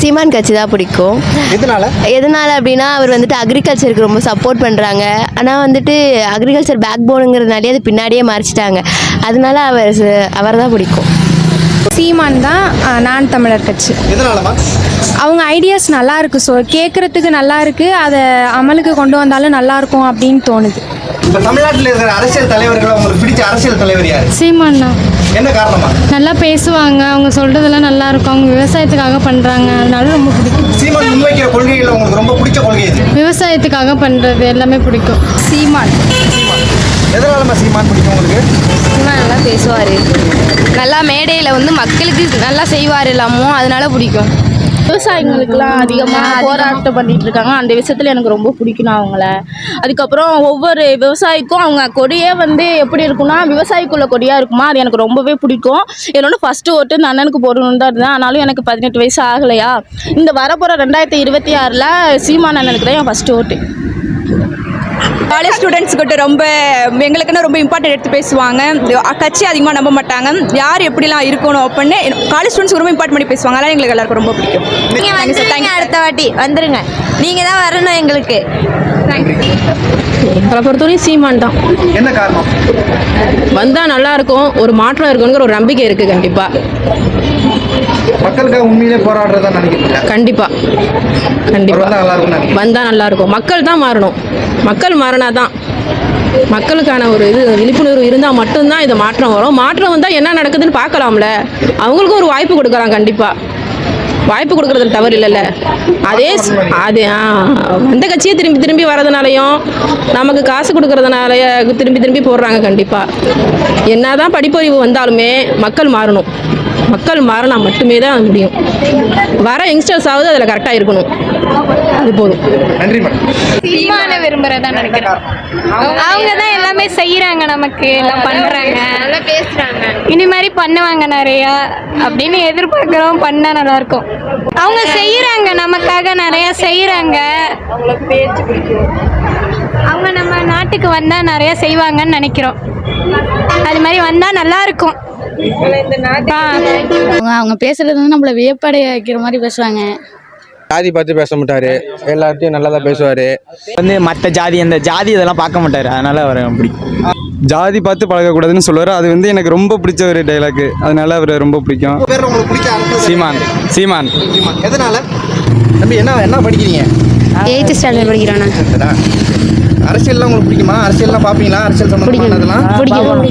சீமான் கட்சி தான் பிடிக்கும். எதனால? எதனால் அப்படின்னா அவர் வந்துட்டு அக்ரிகல்ச்சருக்கு ரொம்ப சப்போர்ட் பண்ணுறாங்க ஆனால் வந்துட்டு அக்ரிகல்ச்சர் பேக் போனுங்கிறதுனாலே அது பின்னாடியே மறைச்சிட்டாங்க. அதனால அவர் அவர் தான் பிடிக்கும். சீமான் தான் நான் தமிழர் கட்சி. அவங்க ஐடியாஸ் நல்லா இருக்கு ஸோ கேட்குறதுக்கு நல்லா இருக்கு அதை அமலுக்கு கொண்டு வந்தாலும் நல்லா இருக்கும் அப்படின்னு தோணுது. இப்ப தமிழ்நாட்டில் இருக்கிற அரசியல் தலைவர்கள் உங்களுக்கு பிடிச்ச அரசியல் தலைவர் யாரு? சீமாண்ணா என்ன காரணமா நல்லா பேசுவாங்க. அவங்க சொல்கிறதெல்லாம் நல்லா இருக்கும். அவங்க விவசாயத்துக்காக பண்ணுறாங்க அதனால ரொம்ப பிடிக்கும். சீமான் முன்வைக்கிற கொள்கைகள் உங்களுக்கு ரொம்ப பிடிச்ச கொள்கை எது? விவசாயத்துக்காக பண்ணுறது எல்லாமே பிடிக்கும். சீமான். எதனாலமா சீமான் பிடிக்கும் உங்களுக்கு? சீமான் நல்லா பேசுவார். நல்லா மேடையில் வந்து மக்களுக்கு நல்லா செய்வார் எல்லாமோ அதனால பிடிக்கும். விவசாயிகளுக்கெல்லாம் அதிகமாக போராட்டம் பண்ணிட்டு இருக்காங்க அந்த விஷயத்தில் எனக்கு ரொம்ப பிடிக்கும் அவங்கள. அதுக்கப்புறம் ஒவ்வொரு விவசாயிக்கும் அவங்க கொடியே வந்து எப்படி இருக்கும்னா விவசாயிக்குள்ள கொடியாக இருக்குமா அது எனக்கு ரொம்பவே பிடிக்கும். என்னோட ஃபஸ்ட்டு ஓட்டு இந்த அண்ணனுக்கு போடணும்னு தான் இருந்தேன். ஆனாலும் எனக்கு பதினெட்டு வயசு ஆகலையா? இந்த வரப்போகிற ரெண்டாயிரத்தி இருபத்தி ஆறில் சீமான் அண்ணனுக்கு தான் என் ஃபஸ்ட்டு ஓட்டு காலேஜ் ஸ்டூடெண்ட்ஸ் கிட்ட ரொம்ப எங்களுக்குன்னு ரொம்ப இம்பார்ட்டன்ட் எடுத்து பேசுவாங்க. கட்சி அதிகமாக நம்ப மாட்டாங்க. யார் எப்படிலாம் இருக்கணும் அப்படின்னு காலேஜ் ஸ்டூடெண்ட்ஸ் ரொம்ப இம்பார்ட் பண்ணி பேசுவாங்க. அதனால் எங்களுக்கு எல்லாருக்கும் ரொம்ப பிடிக்கும். Thank you. அடுத்த வாட்டி. வந்துருங்க. நீங்கள் தான் வரணும் எங்களுக்கு. அதை பொறுத்தவரையும் சீமான் தான். என்ன காரணம்? வந்தால் நல்லாயிருக்கும் ஒரு மாற்றம் இருக்குங்கிற ஒரு நம்பிக்கை இருக்குது கண்டிப்பாக மக்களுக்காக உண்மையிலே போராடுறதா நினைக்கிறீங்க? கண்டிப்பாக வந்தா நல்லா இருக்கும் நினைக்கிறேன் வந்தால் நல்லாயிருக்கும் மக்கள் தான் மாறணும். மக்கள் மாறினா தான் மக்களுக்கான ஒரு இது விழிப்புணர்வு இருந்தால் மட்டும்தான் இது மாற்றம் வரும். மாற்றம் வந்தால் என்ன நடக்குதுன்னு பார்க்கலாம்ல. அவங்களுக்கும் ஒரு வாய்ப்பு கொடுக்குறான் கண்டிப்பாக வாய்ப்பு கொடுக்குறதுல தவறு இல்லைல்ல. அதே அது அந்த கட்சியே திரும்பி திரும்பி வரதுனாலையும் நமக்கு காசு கொடுக்கறதுனாலய திரும்பி திரும்பி போடுறாங்க கண்டிப்பாக என்னதான் படிப்பறிவு வந்தாலுமே மக்கள் மாறணும். மக்கள் மாறினா மட்டுமே தான் முடியும். வர யங்ஸ்டர்ஸ் ஆகுது அதில் கரெக்டாக இருக்கணும். அது போதும். நன்றி மேடம். சீமான விரும்புகிறதா நினைக்கிறேன் அவங்க தான் எல்லாமே செய்கிறாங்க நமக்கு எல்லாம் பண்ணுறாங்க நல்லா பேசுகிறாங்க இனி மாதிரி பண்ணுவாங்க நிறையா அப்படின்னு எதிர்பார்க்குறோம் பண்ணால் நல்லாயிருக்கும். அவங்க செய்கிறாங்க நமக்காக நிறையா செய்கிறாங்க அவங்க நம்ம நாட்டுக்கு வந்தால் நிறையா செய்வாங்கன்னு நினைக்கிறோம். அது மாதிரி வந்தால் நல்லா இருக்கும் ஆ அவங்க அவங்க பேசுறது வந்து நம்மள வியப்படைய வைக்கிற மாதிரி பேசுவாங்க. ஜாதி பார்த்து பேச மாட்டாரு. எல்லார்ட்டையும் நல்லா தான் பேசுவார். வந்து மற்ற ஜாதி அந்த ஜாதி இதெல்லாம் பார்க்க மாட்டார். அதனால அவரை பிடிக்கும் ஜாதி பார்த்து பழகக்கூடாதுன்னு சொல்லுவார். அது வந்து எனக்கு ரொம்ப பிடிச்ச ஒரு டைலாக் அதனால அவரை ரொம்ப பிடிக்கும். சீமான். சீமான். எதனால? தம்பி என்ன என்ன படிக்கிறீங்க? எயித்து ஸ்டாண்டர்ட் படிக்கிறோண்ணா சரிடா. அரசியல்லாம் உங்களுக்கு பிடிக்குமா? அரசியல்லாம் பார்ப்பீங்களா? அரசியல் சம்பந்தமானதெல்லாம் பிடிக்கும்.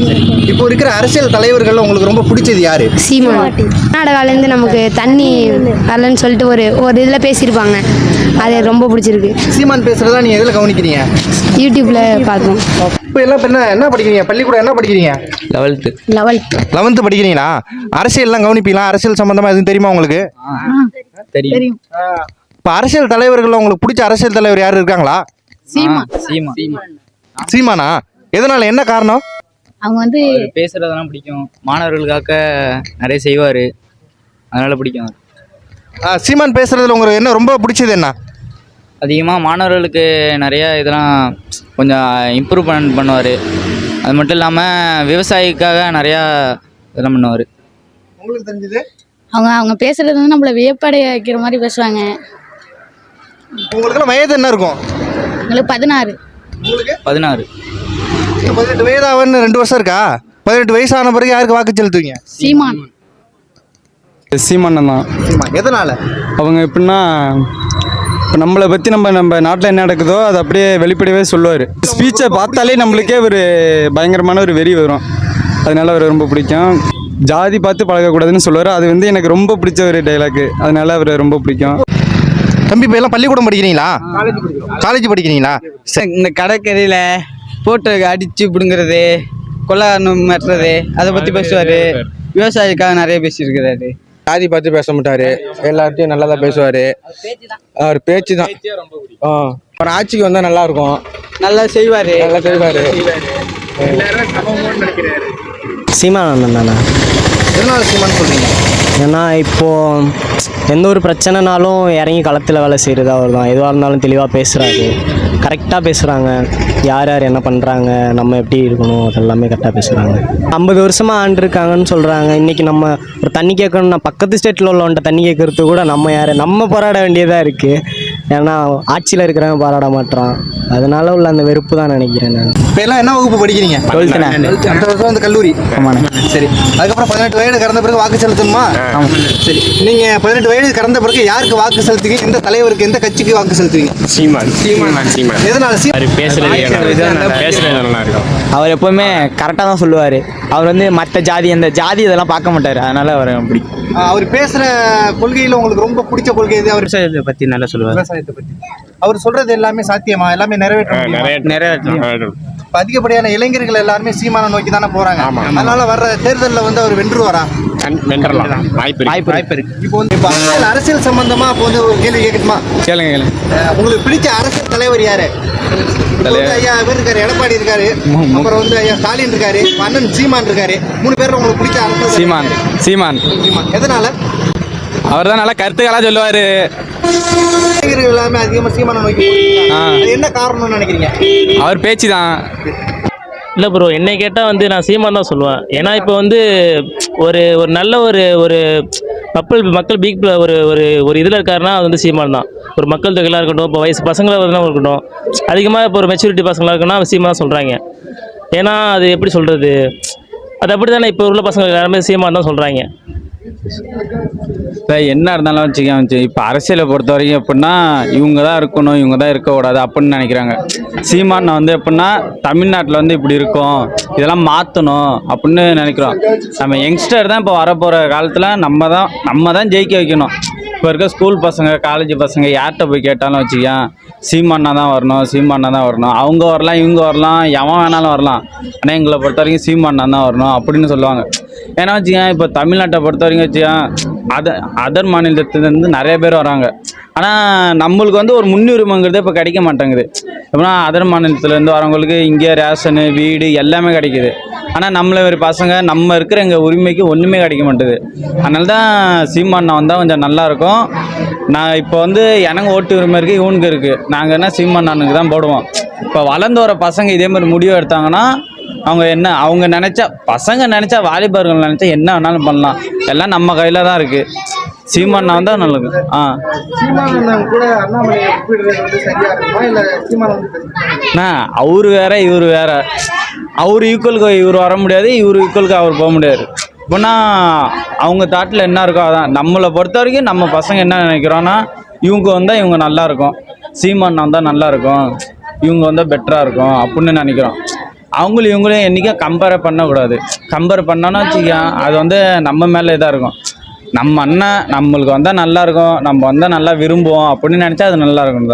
இப்போ இருக்கிற அரசியல் தலைவர்கள் உங்களுக்கு ரொம்ப பிடிச்சது யாரு? சீமான். கர்நாடகாலேருந்து நமக்கு தண்ணி வரலன்னு சொல்லிட்டு ஒரு ஒரு இதில் பேசியிருப்பாங்க. அது ரொம்ப பிடிச்சிருக்கு. சீமான் பேசுறதா நீங்க எதுல கவனிக்கிறீங்க? யூடியூப்பில் பார்த்தோம் இப்போ எல்லாம் இப்ப என்ன என்ன படிக்கிறீங்க? பள்ளிக்கூடம் என்ன படிக்கிறீங்க? லெவல்த்து. லெவல்த். லெவன்த்து படிக்கிறீங்களா? அரசியல்லாம் கவனிப்பீங்களா? அரசியல் சம்பந்தமா எதுவும் தெரியுமா உங்களுக்கு? தெரியும். இப்போ அரசியல் தலைவர்கள் உங்களுக்கு பிடிச்ச அரசியல் தலைவர் யாரு இருக்காங்களா? சீமான் சீமா. சீமானா? எதனால? என்ன காரணம்? அவங்க வந்து பேசுறதெல்லாம் பிடிக்கும். மாணவர்களுக்காக நிறைய செய்வார். அதனால பிடிக்கும் சீமான் பேசுறதுல உங்களுக்கு என்ன ரொம்ப பிடிச்சது என்ன? அதிகமாக மாணவர்களுக்கு நிறைய இதெல்லாம் கொஞ்சம் இம்ப்ரூவ்மெண்ட் பண்ணுவார். அது மட்டும் இல்லாமல் விவசாயிக்காக நிறையா இதெல்லாம் பண்ணுவார். உங்களுக்கு தெரிஞ்சது? அவங்க அவங்க பேசுறது வந்து நம்மள வியப்படைய வைக்கிற மாதிரி பேசுவாங்க. உங்களுக்குலாம் வயது என்ன இருக்கும்? எங்களுக்கு பதினாறு. உங்களுக்கு? பதினாறு. பதினெட்டு வயதாவன்னு ரெண்டு வருஷம் இருக்கா? பதினெட்டு வயசான பிறகு யாருக்கு வாக்கு செலுத்துவீங்க? சீமான். சீமான் தான். எதனால? அவங்க எப்படின்னா இப்போ நம்மளை பற்றி நம்ம நம்ம நாட்டில் என்ன நடக்குதோ அதை அப்படியே வெளிப்படையவே சொல்லுவார். ஸ்பீச்சை பார்த்தாலே நம்மளுக்கே ஒரு பயங்கரமான ஒரு வெறி வரும். அதனால அவரை ரொம்ப பிடிக்கும். ஜாதி பார்த்து பழகக்கூடாதுன்னு சொல்லுவார். அது வந்து எனக்கு ரொம்ப பிடிச்ச ஒரு டைலாக் அதனால அவரை ரொம்ப பிடிக்கும். தம்பி இப்போ எல்லாம் பள்ளிக்கூடம் படிக்கிறீங்களா? காலேஜ் படிக்கிறீங்களா? இந்த கடற்கரையில் போட்டு அடித்து பிடுங்கிறது கொள்ளாரணும் மாட்டுறது அதை பற்றி பேசுவார். விவசாயிக்காக நிறைய பேசியிருக்கிறாரு ஜாதி பார்த்து பேச மாட்டார். எல்லார்ட்டையும் நல்லா தான் பேசுவார். அவர் பேச்சு தான் ஆ அவர் ஆட்சிக்கு வந்தால் நல்லா இருக்கும். நல்லா செய்வார். நல்லா செய்வார். சீமானந்தன் தானே? எதனால சீமான் சொல்றீங்க? ஏன்னா இப்போது எந்த ஒரு பிரச்சனைனாலும் இறங்கி களத்தில் வேலை செய்கிறது அவர் தான் எதுவாக இருந்தாலும் தெளிவாக பேசுகிறாரு கரெக்டாக பேசுகிறாங்க யார் யார் என்ன பண்ணுறாங்க நம்ம எப்படி இருக்கணும்? அதெல்லாமே கரெக்டாக பேசுகிறாங்க ஐம்பது வருஷமாக ஆண்டிருக்காங்கன்னு சொல்கிறாங்க இன்றைக்கி நம்ம ஒரு தண்ணி கேட்கணும்னா பக்கத்து ஸ்டேட்டில் உள்ளவன்ட்ட தண்ணி கேட்குறது கூட நம்ம யார்? நம்ம போராட வேண்டியதாக இருக்குது ஏன்னா ஆட்சியில் இருக்கிறவன் போராட மாட்றான். அதனால உள்ள அந்த வெறுப்பு தான் நினைக்கிறேன் நான். இப்போ எல்லாம் என்ன வகுப்பு படிக்கிறீங்க? டுவெல்த்துண்ணே அடுத்த வருஷம் வந்து கல்லூரி. ஆமாண்ணே. சரி. அதுக்கப்புறம் பதினெட்டு வயது கடந்த பிறகு வாக்கு செலுத்தணுமா? சரி. நீங்க பதினெட்டு வயது கடந்த பிறகு யாருக்கு வாக்கு செலுத்துவீங்க? எந்த தலைவருக்கு எந்த கட்சிக்கு வாக்கு செலுத்துவீங்க? சீமான். சீமான். சீமான். எதனால? சீ அவர் பேசுறது பேசுறது நல்லா இருக்கும். அவர் எப்போவுமே கரெக்டாக தான் சொல்லுவார். அவர் வந்து மற்ற ஜாதி அந்த ஜாதி இதெல்லாம் பார்க்க மாட்டார். அதனால அவர் பிடிக்கும் அவர் பேசுற கொள்கையில உங்களுக்கு ரொம்ப பிடிச்ச கொள்கை எது? அவர் விவசாயத்தை பற்றி நல்லா சொல்லுவார். விவசாயத்தை பத்தி. அவர் சொல்றது எல்லாமே சாத்தியமா? எல்லாமே நிறைவேற்ற முடியுமா? இப்ப அதிகப்படியான இளைஞர்கள் எல்லாருமே சீமானை நோக்கி தானே போறாங்க அதனால வர்ற தேர்தலில் வந்து அவர் வென்றுவாரா வென்றலாம் வாய்ப்பு. வாய்ப்பு வாய்ப்பு இருக்கு. இப்போ வந்து இப்போ அரசியல் அரசியல் சம்பந்தமா இப்போ வந்து ஒரு கேள்வி கேட்கட்டுமா? கேளுங்க உங்களுக்கு பிடிச்ச அரசியல் தலைவர் யாரு? ஐயா இவர் இருக்காரு எடப்பாடி இருக்காரு அப்புறம் வந்து ஐயா ஸ்டாலின் இருக்காரு அண்ணன் சீமான் இருக்காரு. மூணு பேர்ல உங்களுக்கு பிடிச்ச அரசியல் சீமான்? சீமான். சீமான். எதனால? அவர் தான் நல்லா கருத்துக்களாக சொல்லுவார். எல்லாமே அதிகமா சீமானை நோக்கி. அது என்ன காரணம்னு நினைக்கிறீங்க? அவர் பேச்சு தான் இல்லை ப்ரோ என்னை கேட்டால் வந்து நான் சீமான் தான் சொல்லுவேன். ஏன்னா இப்போ வந்து ஒரு ஒரு நல்ல ஒரு ஒரு மக்கள் மக்கள் பீக் ஒரு ஒரு ஒரு இதில் இருக்காருன்னா அது வந்து சீமான் தான். ஒரு மக்கள் தொகையாக இருக்கட்டும் இப்போ வயசு பசங்களாக இருக்கட்டும் அதிகமாக இப்போ ஒரு மெச்சூரிட்டி பசங்களாக இருக்குன்னா சீமான் சொல்கிறாங்க ஏன்னா அது எப்படி சொல்கிறது அது அப்படி தானே இப்போ உள்ள பசங்க எல்லாருமே சீமான் தான் சொல்கிறாங்க இப்போ என்ன இருந்தாலும் வச்சுக்கோங்க இப்போ அரசியலை பொறுத்த வரைக்கும் எப்படின்னா இவங்க தான் இருக்கணும் இவங்க தான் இருக்கக்கூடாது அப்படின்னு நினைக்கிறாங்க. சீமான் வந்து எப்படின்னா தமிழ்நாட்டில் வந்து இப்படி இருக்கும் இதெல்லாம் மாற்றணும் அப்படின்னு நினைக்கிறோம். நம்ம யங்ஸ்டர் தான் இப்போ வரப்போகிற காலத்தில் நம்ம தான் நம்ம தான் ஜெயிக்க வைக்கணும். இப்போ இருக்க ஸ்கூல் பசங்க காலேஜ் பசங்க யார்கிட்ட போய் கேட்டாலும் வச்சுக்கேன் சீமானா தான் வரணும் சீமானா தான் வரணும். அவங்க வரலாம் இவங்க வரலாம் எவன் வேணாலும் வரலாம். ஆனால் எங்களை பொறுத்த வரைக்கும் சீமானா தான் வரணும் அப்படின்னு சொல்லுவாங்க. ஏன்னா வச்சுக்கேன் இப்போ தமிழ்நாட்டை பொறுத்த வரைக்கும் வச்சுக்கேன் அதர் அதர் மாநிலத்துலேருந்து நிறைய பேர் வராங்க. ஆனால் நம்மளுக்கு வந்து ஒரு முன்னுரிமைங்கிறது இப்போ கிடைக்க மாட்டேங்குது. எப்படின்னா அதர் மாநிலத்துலேருந்து வரவங்களுக்கு இங்கே ரேஷனு வீடு எல்லாமே கிடைக்குது. ஆனால் நம்மள ஒரு பசங்க நம்ம இருக்கிற எங்கள் உரிமைக்கு ஒன்றுமே கிடைக்க மாட்டேது அதனால தான் சீமான் வந்தால் கொஞ்சம் நல்லாயிருக்கும் நான் இப்போ வந்து எனக்கு ஓட்டு உரிமை இருக்குது இவனுக்கு இருக்குது நாங்கள் என்ன சீமான் தான் போடுவோம். இப்போ வளர்ந்து வர பசங்க இதே மாதிரி முடிவு எடுத்தாங்கன்னா அவங்க என்ன அவங்க நினச்சா பசங்க நினச்சா வாலிபர்கள் நினச்சா என்ன வேணாலும் பண்ணலாம். எல்லாம் நம்ம கையில் தான் இருக்குது சீமான் வந்தால் நல்லது. ஆ? அண்ணா அவர் வேற இவர் வேற. அவர் ஈக்குவலுக்கு இவர் வர முடியாது இவர் ஈக்குவலுக்கு அவர் போக முடியாது. இப்போனா அவங்க தாட்டில் என்ன இருக்கோ அதான். நம்மளை பொறுத்த வரைக்கும் நம்ம பசங்க என்ன நினைக்கிறோன்னா இவங்க வந்தால் இவங்க நல்லா இருக்கும். சீமான் வந்தால் நல்லா இருக்கும். இவங்க வந்தால் பெட்டராக இருக்கும் அப்படின்னு நினைக்கிறோம். அவங்களும் இவங்களையும் என்றைக்கும் கம்பேர் பண்ணக்கூடாது. கம்பேர் பண்ணோன்னா வச்சுக்க அது வந்து நம்ம மேலே இதாக இருக்கும். நம்ம அண்ணன் நம்மளுக்கு வந்தால் நல்லாயிருக்கும் நம்ம வந்தால் நல்லா விரும்புவோம் அப்படின்னு நினச்சா அது நல்லா இருக்கும்